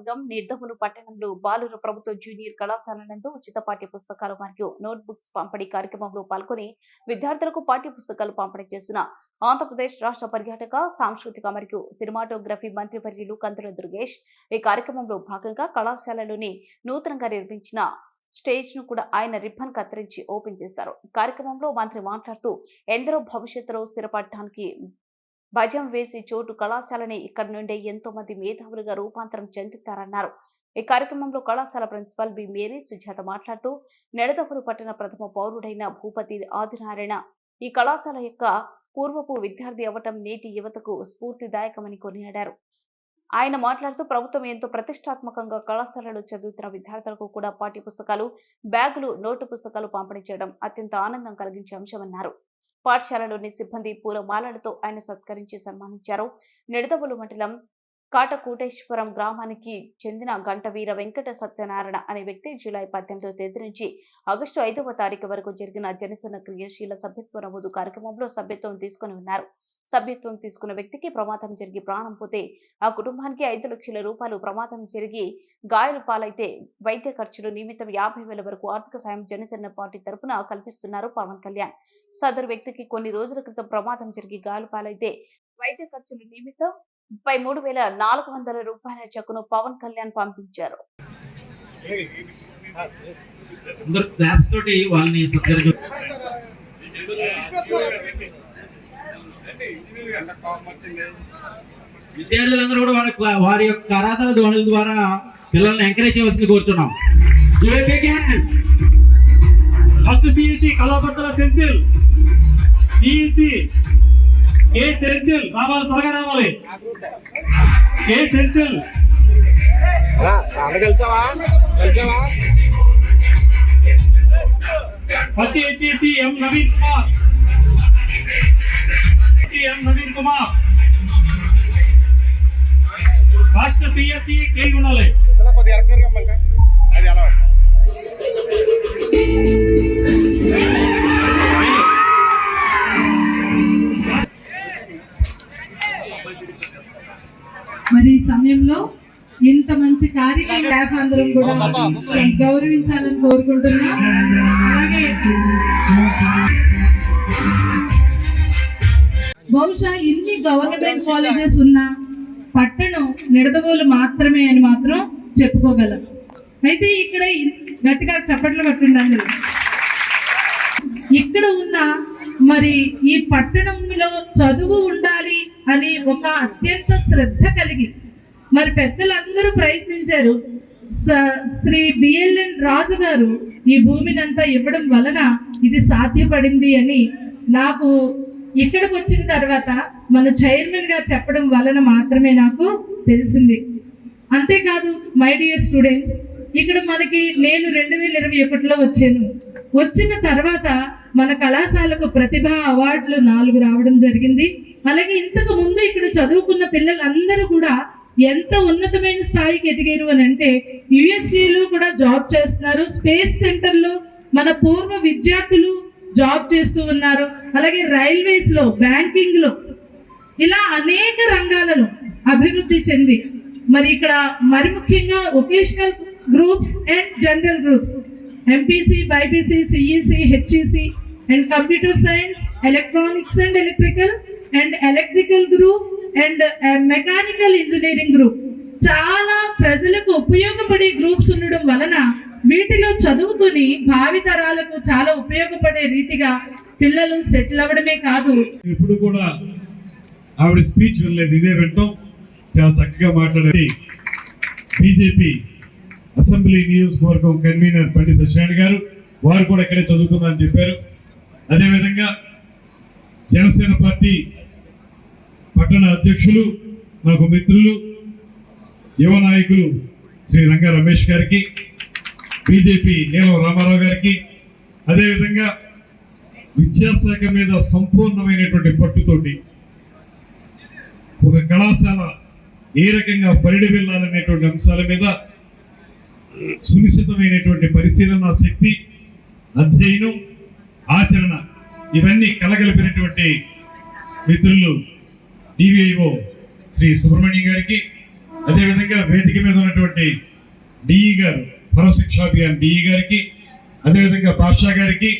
నియోజకవర్గం నిర్దములు పట్టణంలో బాలుర ప్రభుత్వ జూనియర్ కళాశాల నందు ఉచిత పాఠ్య పుస్తకాలు మరియు నోట్ బుక్స్ పంపిణీ కార్యక్రమంలో పాల్గొని విద్యార్థులకు పాఠ్య పుస్తకాలు పంపిణీ చేసిన ఆంధ్రప్రదేశ్ రాష్ట్ర పర్యాటక సాంస్కృతిక మరియు సినిమాటోగ్రఫీ మంత్రి మంత్రివర్యులు కందుల దుర్గేష్ ఈ కార్యక్రమంలో భాగంగా కళాశాలలోని నూతనంగా నిర్మించిన స్టేజ్ను కూడా ఆయన రిబ్బన్ కత్తిరించి ఓపెన్ చేశారు. కార్యక్రమంలో మంత్రి మాట్లాడుతూ ఎందరో భవిష్యత్తులో స్థిరపడటానికి భజం వేసి చోటు కళాశాలని ఇక్కడి నుండే ఎంతో మంది మేధావులుగా రూపాంతరం చెందుతారన్నారు. ఈ కార్యక్రమంలో కళాశాల ప్రిన్సిపల్ బి. మేరీ సుజాత మాట్లాడుతూ నెడదపురు పట్టణ ప్రథమ పౌరుడైన భూపతి ఆదినారాయణ ఈ కళాశాల యొక్క పూర్వపు విద్యార్థి అవ్వటం నేటి యువతకు స్ఫూర్తిదాయకమని కొనియాడారు. ఆయన మాట్లాడుతూ ప్రభుత్వం ఎంతో ప్రతిష్టాత్మకంగా కళాశాలలో చదువుతున్న విద్యార్థులకు కూడా పాఠ్య పుస్తకాలు బ్యాగులు నోటు పుస్తకాలు పంపిణీ చేయడం అత్యంత ఆనందం కలిగించే అంశమన్నారు. పాఠశాలలోని సిబ్బంది పూలమాలలతో ఆయన సత్కరించి సన్మానించారు. నిడదవులు మండలం కాటకూటేశ్వరం గ్రామానికి చెందిన గంటవీర వెంకట సత్యనారాయణ అనే వ్యక్తి జూలై పద్దెనిమిదో తేదీ నుంచి ఆగస్టు ఐదవ తారీఖు వరకు జరిగిన జనసేన క్రియాశీల సభ్యత్వ నమోదు కార్యక్రమంలో సభ్యత్వం తీసుకుని ఉన్నారు. సభ్యత్వం తీసుకున్న వ్యక్తికి ప్రమాదం జరిగి ప్రాణం పోతే ఆ కుటుంబానికి ఐదు లక్షల రూపాయలు ప్రమాదం జరిగి గాయాల పాలైతే వైద్య ఖర్చులు నిమిత్తం యాభై వేల వరకు ఆర్థిక సాయం జనసేన పార్టీ తరపున కల్పిస్తున్నారు పవన్ కళ్యాణ్. సదరు వ్యక్తికి కొన్ని రోజుల క్రితం ప్రమాదం జరిగి గాయలు పాలైతే వైద్య ఖర్చులు నిమిత్తం ముప్పై మూడు వేల నాలుగు వందల రూపాయల చెక్కును పవన్ కళ్యాణ్ పంపించారు. అందరు క్లాప్స్ తోటి వాళ్ళని సత్కరించారు విద్యార్థులందరూ కూడా వారి వారి యొక్క కరాతల ధ్వనుల ద్వారా పిల్లల్ని ఎంకరేజ్ చేయవలసింది కోరుచున్నాం. ఫస్ట్ సిఇసి కళాపత్ర సెంథిల్ సిఇసి ఏ సెంథిల్ రావాలి త్వరగా రావాలి. ఏ సెంథిల్ చాలా కలిసావా? కలిసావా? First HEC M Naveen Kumar M Naveen Kumar? రాష్ట్ర సిఎస్సి కే ఉండాలి. అది అలా మరి ఈ సమయంలో ఇంత మంచి కార్యక్రమం అందరం కూడా గౌరవించాలని కోరుకుంటున్నాం. అలాగే బహుశా ఇన్ని గవర్నమెంట్ కాలేజెస్ ఉన్న పట్టణం నిడదవోలు మాత్రమే అని మాత్రం చెప్పుకోగలం. అయితే ఇక్కడ గట్టిగా చప్పట్లు కొట్టిండి ఇక్కడ ఉన్న మరి ఈ పట్టణంలో చదువు ఉండాలి అని ఒక అత్యంత శ్రద్ధ కలిగి మరి పెద్దలందరూ ప్రయత్నించారు. స- శ్రీ బిఎల్ఎన్ రాజు గారు ఈ భూమిని అంతా ఇవ్వడం వలన ఇది సాధ్యపడింది అని నాకు ఇక్కడికి వచ్చిన తర్వాత మన చైర్మన్ గారు చెప్పడం వలన మాత్రమే నాకు తెలిసింది. అంతేకాదు మై డియర్ స్టూడెంట్స్ ఇక్కడ మనకి నేను రెండు వేల ఇరవై ఒకటిలో వచ్చాను. వచ్చిన తర్వాత మన కళాశాలకు ప్రతిభ అవార్డులు నాలుగు రావడం జరిగింది. అలాగే ఇంతకు ముందు ఇక్కడ చదువుకున్న పిల్లలందరూ కూడా ఎంత ఉన్నతమైన స్థాయికి ఎదిగారు అని అంటే యుఎస్ఏలో కూడా జాబ్ చేస్తున్నారు. స్పేస్ సెంటర్లో మన పూర్వ విద్యార్థులు జాబ్ చేస్తూ ఉన్నారు. అలాగే రైల్వేస్లో బ్యాంకింగ్లో ఇలా అనేక రంగాలలో అభివృద్ధి చెంది. మరి ఇక్కడ మరి ముఖ్యంగా vocational groups and general groups. MPC BiPC CEC HEC and computer science electronics and electrical and electrical group and mechanical engineering group. చాలా ప్రజలకు ఉపయోగపడే గ్రూప్స్ ఉండడం వలన వీటిలో చదువుకొని భావి తరాలకు చాలా ఉపయోగపడే రీతిగా పిల్లలు సెటిల్ అవ్వడమే కాదు. ఇప్పుడు కూడా ఆవిడ స్పీచ్ వినలేదు. ఇదే వింటాం. చాలా చక్కగా మాట్లాడేది బీజేపీ అసెంబ్లీ నియోజకవర్గం కన్వీనర్ బండి సత్యనారాయణ గారు వారు కూడా ఇక్కడే చదువుకుందని చెప్పారు. అదేవిధంగా జనసేన పార్టీ పట్టణ అధ్యక్షులు నాకు మిత్రులు యువ నాయకులు శ్రీ రంగా రమేష్ గారికి బీజేపీ నీలం రామారావు గారికి అదేవిధంగా విద్యాశాఖ మీద సంపూర్ణమైనటువంటి పట్టుతోటి ఒక కళాశాల ఏ రకంగా పరిడి వెళ్ళాలనేటువంటి అంశాల మీద సునిశ్చితమైనటువంటి పరిశీలన శక్తి అధ్యయనం ఆచరణ ఇవన్నీ కలగలిపినటువంటి మిత్రులు డివిఐఓ శ్రీ సుబ్రహ్మణ్యం గారికి అదేవిధంగా వేదిక మీద ఉన్నటువంటి డిఈ గారు. సర్వశిక్షా అభియాన్ డిఈ గారికి అదేవిధంగా బాషా గారికి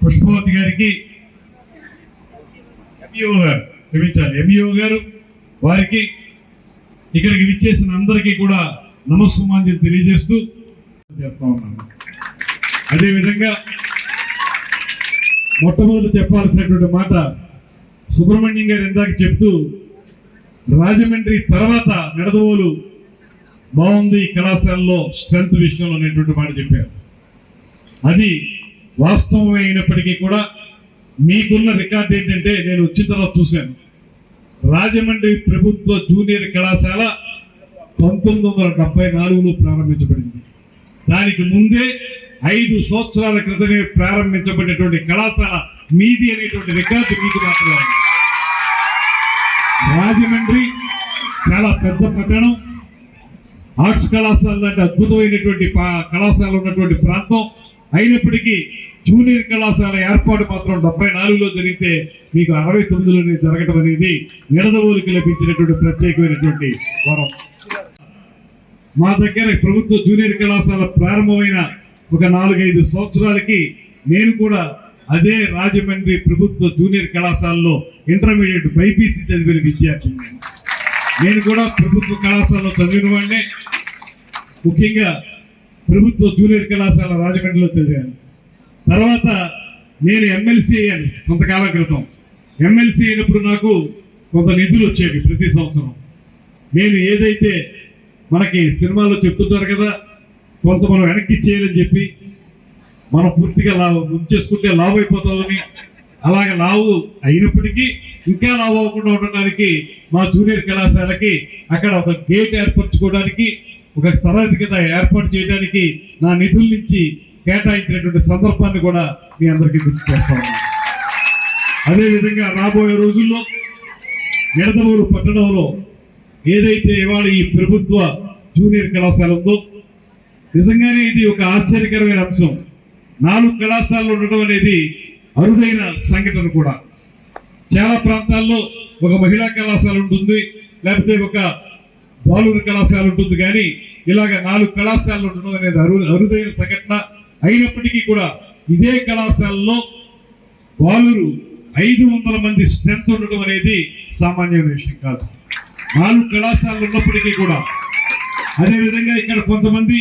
పుష్పవతి గారికి ఎంఈఓ గారు క్షమించాలి ఎంఈఓ గారు వారికి ఇక్కడికి విచ్చేసిన అందరికీ కూడా నమస్సుమాంజలి తెలియజేస్తూ చేస్తా ఉన్నాను. అదేవిధంగా మొట్టమొదటి చెప్పాల్సినటువంటి మాట సుబ్రహ్మణ్యం గారు ఇందాక చెప్తూ రాజమండ్రి తర్వాత నడదవోలు బాగుంది కళాశాలలో స్ట్రెంత్ విషయంలో అనేటువంటి మాట చెప్పారు. అది వాస్తవం అయినప్పటికీ కూడా మీకున్న రికార్డ్ ఏంటంటే నేను వచ్చిన తర్వాత చూశాను. రాజమండ్రి ప్రభుత్వ జూనియర్ కళాశాల పంతొమ్మిది వందల డెబ్బై నాలుగులో ప్రారంభించబడింది. దానికి ముందే ఐదు సంవత్సరాల క్రితమే ప్రారంభించబడినటువంటి కళాశాల మీది అనేటువంటి రికార్డు మీకు మాత్రమే రాజమండ్రి చాలా పెద్ద పట్టణం. ఆర్ట్స్ కళాశాల లాంటి అద్భుతమైనటువంటి కళాశాల ఉన్నటువంటి ప్రాంతం. అయినప్పటికీ జూనియర్ కళాశాల ఏర్పాటు మాత్రం డెబ్బై నాలుగులో జరిగితే మీకు అరవై తొమ్మిదిలోనే జరగడం అనేది నిడదవోలికి లభించినటువంటి ప్రత్యేకమైనటువంటి వరం. మా దగ్గర ప్రభుత్వ జూనియర్ కళాశాల ప్రారంభమైన ఒక నాలుగైదు సంవత్సరాలకి నేను కూడా అదే రాజమండ్రి ప్రభుత్వ జూనియర్ కళాశాలలో ఇంటర్మీడియట్ బైపీసీ చదివిన విద్యార్థిని నేను. కూడా ప్రభుత్వ కళాశాలలో చదివిన వాడినే. ముఖ్యంగా ప్రభుత్వ జూనియర్ కళాశాల రాజమండ్రిలో చదివాను. తర్వాత నేను ఎమ్మెల్సీ అయ్యాను కొంతకాలం క్రితం. ఎమ్మెల్సీ అయినప్పుడు నాకు కొంత నిధులు వచ్చేవి ప్రతి సంవత్సరం. నేను ఏదైతే మనకి సినిమాలో చెప్తుంటారు కదా కొంత మనం వెనక్కి చేయాలని చెప్పి మనం పూర్తిగా లాభం ముంచేసుకుంటే లాభం అయిపోతామని అలాగే లావు అయినప్పటికీ ఇంకా లావు అవ్వకుండా ఉండడానికి మా జూనియర్ కళాశాలకి అక్కడ ఒక గేట్ ఏర్పరచుకోవడానికి ఒక తరగతి కింద ఏర్పాటు చేయడానికి నా నిధుల నుంచి కేటాయించినటువంటి సందర్భాన్ని కూడా మీ అందరికీ గుర్తు చేస్తాను అదేవిధంగా రాబోయే రోజుల్లో నిడదవూరు పట్టణంలో ఏదైతే ఇవాళ ఈ ప్రభుత్వ జూనియర్ కళాశాల ఉందో నిజంగానే ఇది ఒక ఆశ్చర్యకరమైన అంశం. నాలుగు కళాశాలలు ఉండడం అనేది అరుదైన సంఘటన కూడా. చాలా ప్రాంతాల్లో ఒక మహిళా కళాశాల ఉంటుంది లేకపోతే ఒక బాలుర కళాశాల ఉంటుంది కానీ ఇలాగ నాలుగు కళాశాలలు ఉండడం అనేది అరు అరుదైన సంఘటన అయినప్పటికీ కూడా ఇదే కళాశాలలో బాలురు ఐదు వందల మంది స్ట్రెంత్ ఉండడం అనేది సామాన్యమైన విషయం కాదు. నాలుగు కళాశాలలు ఉన్నప్పటికీ కూడా అదేవిధంగా ఇక్కడ కొంతమంది